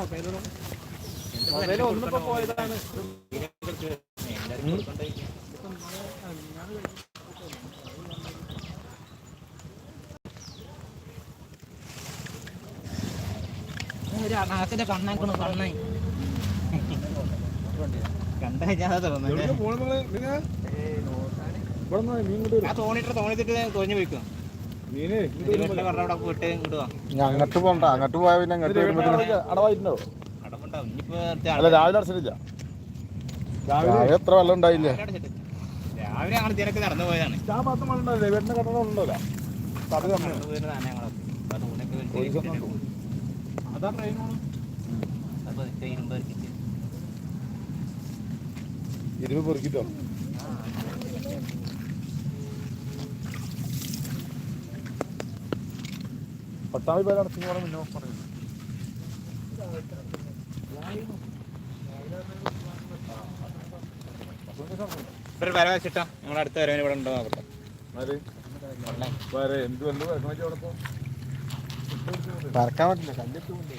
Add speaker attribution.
Speaker 1: Mobile ഒന്നിപ്പോ പോയതാണ്.
Speaker 2: ഒരു അനാഥന്റെ കണ്ണാക്കണു കണ്ണായി കണ്ടാ ഞാൻ തോന്നുന്നു. ആ തോണിട്ട് തോണിത്തിട്ട് തോഞ്ഞു പോയിക്കും.
Speaker 3: അങ്ങോട്ട് പോണ്ട അങ്ങോട്ട് പോയാ പിന്നെ അങ്ങോട്ട്
Speaker 1: അടവായിട്ടുണ്ടോ?
Speaker 2: ഇനിയിപ്പോ
Speaker 1: അല്ല രാവിലെ അടച്ചിട്ടില്ല.
Speaker 3: രാവിലെ എത്ര വെള്ളം ഉണ്ടായില്ലേ?
Speaker 2: രാവിലെ ഞങ്ങൾ ഇതിനൊക്കെ നടന്നു പോയതാണ്.
Speaker 1: ആ ഭാഗത്ത് മഴ ഉണ്ടല്ലോ വീടിന്റെ കട്ടണം ഉണ്ടല്ലോ. അത് കമ്മിയാണ്
Speaker 2: നടന്നു പോയിരുന്ന സാധനങ്ങളൊക്കെ
Speaker 1: പട്ടാമ്പി പേര് അടച്ചു പോകണം മുന്നോ
Speaker 2: വര വെച്ചിട്ടോ അടുത്ത വരവിന് ഇവിടെ ഉണ്ടോ നോക്കട്ടെ.
Speaker 1: എന്ത് അവിടെ
Speaker 3: പറക്കാൻ പറ്റില്ല കല്ലെത്തുകൊണ്ട്